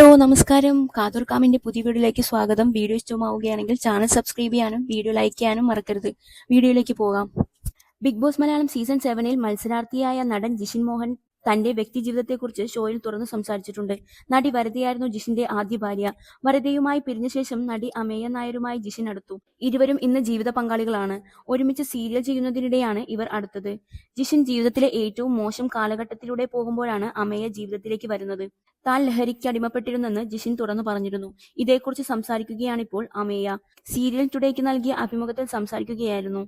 Hello നമസ്കാരം. കാതൂർക്കാമിന്റെ പുതിയ വീഡിയോയിലേക്ക് സ്വാഗതം. വീഡിയോ ഇഷ്ടമാവുകയാണെങ്കിൽ ചാനൽ സബ്സ്ക്രൈബ് ചെയ്യാനും വീഡിയോ ലൈക്ക് ചെയ്യാനും മറക്കരുത്. വീഡിയോയിലേക്ക് പോകാം. ബിഗ് ബോസ് മലയാളം സീസൺ സെവനിൽ മത്സരാർത്ഥിയായ നടൻ ജിഷിൻ മോഹൻ തന്റെ വ്യക്തിജീവിതത്തെക്കുറിച്ച് ഷോയിൽ തുറന്നു സംസാരിച്ചിട്ടുണ്ട്. നടി വരതയായിരുന്നു ജിഷിന്റെ ആദ്യ ഭാര്യ. വരതയുമായി പിരിഞ്ഞ ശേഷം നടി അമേയ നായരുമായി ജിഷിൻ അടുത്തു. ഇരുവരും ഇന്ന് ജീവിത പങ്കാളികളാണ്. ഒരുമിച്ച് സീരിയൽ ചെയ്യുന്നതിനിടെയാണ് ഇവർ അടുത്തത്. ജിഷിൻ ജീവിതത്തിലെ ഏറ്റവും മോശം കാലഘട്ടത്തിലൂടെ പോകുമ്പോഴാണ് അമേയ ജീവിതത്തിലേക്ക് വരുന്നത്. താൻ ലഹരിക്ക് അടിമപ്പെട്ടിരുന്നെന്ന് ജിഷിൻ തുറന്നു പറഞ്ഞിരുന്നു. ഇതേക്കുറിച്ച് സംസാരിക്കുകയാണിപ്പോൾ അമേയ. സീരിയൽ ടുഡേക്ക് നൽകിയ അഭിമുഖത്തിൽ സംസാരിക്കുകയായിരുന്നു.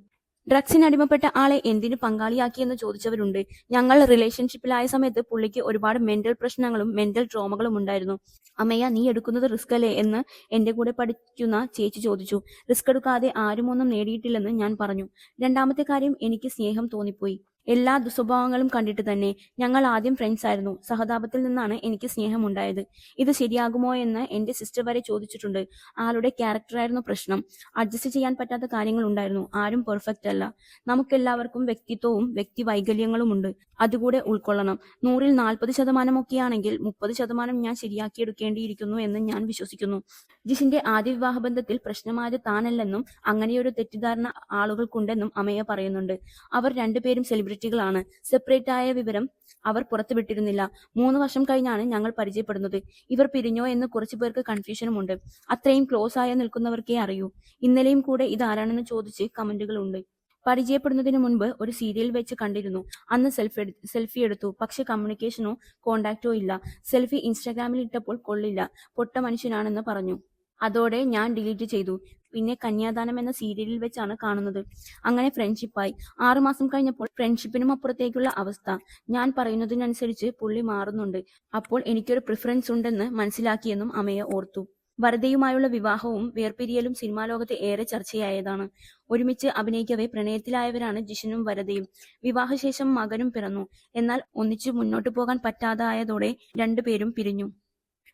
ഡ്രഗ്സിന് അടിമപ്പെട്ട ആളെ എന്തിനു പങ്കാളിയാക്കിയെന്ന് ചോദിച്ചവരുണ്ട്. ഞങ്ങൾ റിലേഷൻഷിപ്പിലായ സമയത്ത് പുള്ളിക്ക് ഒരുപാട് മെന്റൽ പ്രശ്നങ്ങളും മെന്റൽ ട്രോമകളും ഉണ്ടായിരുന്നു. അമ്മയ്യ നീ എടുക്കുന്നത് റിസ്ക് അല്ലേ? എന്ന് എന്റെ കൂടെ പഠിക്കുന്ന ചേച്ചി ചോദിച്ചു. റിസ്ക് എടുക്കാതെ ആരും ഒന്നും നേടിയിട്ടില്ലെന്ന് ഞാൻ പറഞ്ഞു. രണ്ടാമത്തെ കാര്യം എനിക്ക് സ്നേഹം തോന്നിപ്പോയി. എല്ലാ ദുസ്വഭാവങ്ങളും കണ്ടിട്ട് തന്നെ ഞങ്ങൾ ആദ്യം ഫ്രണ്ട്സ് ആയിരുന്നു. സഹതാപത്തിൽ നിന്നാണ് എനിക്ക് സ്നേഹമുണ്ടായത്. ഇത് ശരിയാകുമോ എന്ന് എന്റെ സിസ്റ്റർ വരെ ചോദിച്ചിട്ടുണ്ട്. ആളുടെ ക്യാരക്ടറായിരുന്നു പ്രശ്നം. അഡ്ജസ്റ്റ് ചെയ്യാൻ പറ്റാത്ത കാര്യങ്ങൾ ഉണ്ടായിരുന്നു. ആരും പെർഫെക്റ്റ് അല്ല. നമുക്കെല്ലാവർക്കും വ്യക്തിത്വവും വ്യക്തി വൈകല്യങ്ങളും ഉണ്ട്. അതുകൂടെ ഉൾക്കൊള്ളണം. നൂറിൽ നാൽപ്പത് ശതമാനമൊക്കെയാണെങ്കിൽ മുപ്പത് ശതമാനം ഞാൻ ശരിയാക്കിയെടുക്കേണ്ടിയിരിക്കുന്നു എന്ന് ഞാൻ വിശ്വസിക്കുന്നു. ജിഷിന്റെ ആദ്യ വിവാഹ ബന്ധത്തിൽ പ്രശ്നമായത് താനല്ലെന്നും അങ്ങനെയൊരു തെറ്റിദ്ധാരണ ആളുകൾക്കുണ്ടെന്നും അമയ പറയുന്നുണ്ട്. അവർ രണ്ടുപേരും സെലിബ്രിറ്റികളാണ്. സെപ്പറേറ്റ് ആയ വിവരം അവർ പുറത്തുവിട്ടിരുന്നില്ല. മൂന്ന് വർഷം കഴിഞ്ഞാണ് ഞങ്ങൾ പരിചയപ്പെടുന്നത്. ഇവർ പിരിഞ്ഞോ എന്ന് കുറച്ചു പേർക്ക് കൺഫ്യൂഷനുമുണ്ട് അത്രയും ക്ലോസ് ആയ നിൽക്കുന്നവർക്കേ അറിയൂ. ഇന്നലെയും കൂടെ ഇതാരാണെന്ന് ചോദിച്ച് കമന്റുകളുണ്ട്. പരിചയപ്പെടുന്നതിന് മുൻപ് ഒരു സീരിയൽ വെച്ച് കണ്ടിരുന്നു. അന്ന് സെൽഫി സെൽഫി എടുത്തു. പക്ഷെ കമ്മ്യൂണിക്കേഷനോ കോണ്ടാക്റ്റോ ഇല്ല. സെൽഫി ഇൻസ്റ്റാഗ്രാമിൽ ഇട്ടപ്പോൾ കൊള്ളില്ല. പൊട്ട മനുഷ്യനാണെന്ന് പറഞ്ഞു. അതോടെ ഞാൻ ഡിലീറ്റ് ചെയ്തു. പിന്നെ കന്യാദാനം എന്ന സീരിയലിൽ വെച്ചാണ് കാണുന്നത്. അങ്ങനെ ഫ്രണ്ട്ഷിപ്പായി. ആറുമാസം കഴിഞ്ഞപ്പോൾ ഫ്രണ്ട്ഷിപ്പിനും അപ്പുറത്തേക്കുള്ള അവസ്ഥ. ഞാൻ പറയുന്നതിനനുസരിച്ച് പുള്ളി മാറുന്നുണ്ട്. അപ്പോൾ എനിക്കൊരു പ്രിഫറൻസ് ഉണ്ടെന്ന് മനസ്സിലാക്കിയെന്നും അമയ ഓർത്തു. വരദയുമായുള്ള വിവാഹവും വേർപിരിയലും സിനിമാ ലോകത്ത് ഏറെ ചർച്ചയായതാണ്. ഒരുമിച്ച് അഭിനയിക്കവേ പ്രണയത്തിലായവരാണ് ജിഷനും വരദയും വിവാഹശേഷം മകനും പിറന്നു. എന്നാൽ ഒന്നിച്ചു മുന്നോട്ടു പോകാൻ പറ്റാതായതോടെ രണ്ടുപേരും പിരിഞ്ഞു.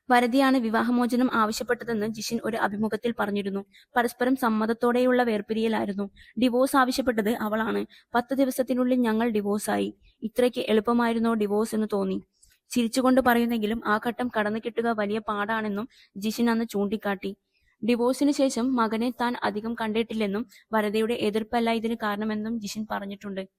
വരദിയാണ് വിവാഹമോചനം ആവശ്യപ്പെട്ടതെന്ന് ജിഷിൻ ഒരു അഭിമുഖത്തിൽ പറഞ്ഞിരുന്നു. പരസ്പരം സമ്മതത്തോടെയുള്ള വേർപിരിയലായിരുന്നു. ഡിവോഴ്സ് ആവശ്യപ്പെട്ടത് അവളാണ്. പത്ത് ദിവസത്തിനുള്ളിൽ ഞങ്ങൾ ഡിവോഴ്സായി. ഇത്രയ്ക്ക് എളുപ്പമായിരുന്നോ ഡിവോഴ്സ് എന്ന് തോന്നി. ചിരിച്ചുകൊണ്ട് പറയുന്നെങ്കിലും ആ ഘട്ടം കടന്നു കിട്ടുക വലിയ പാടാണെന്നും ജിഷിൻ അന്ന് ചൂണ്ടിക്കാട്ടി. ഡിവോഴ്സിന് ശേഷം മകനെ താൻ അധികം കണ്ടിട്ടില്ലെന്നും വരതയുടെ എതിർപ്പല്ല ഇതിന് കാരണമെന്നും ജിഷിൻ പറഞ്ഞിട്ടുണ്ട്.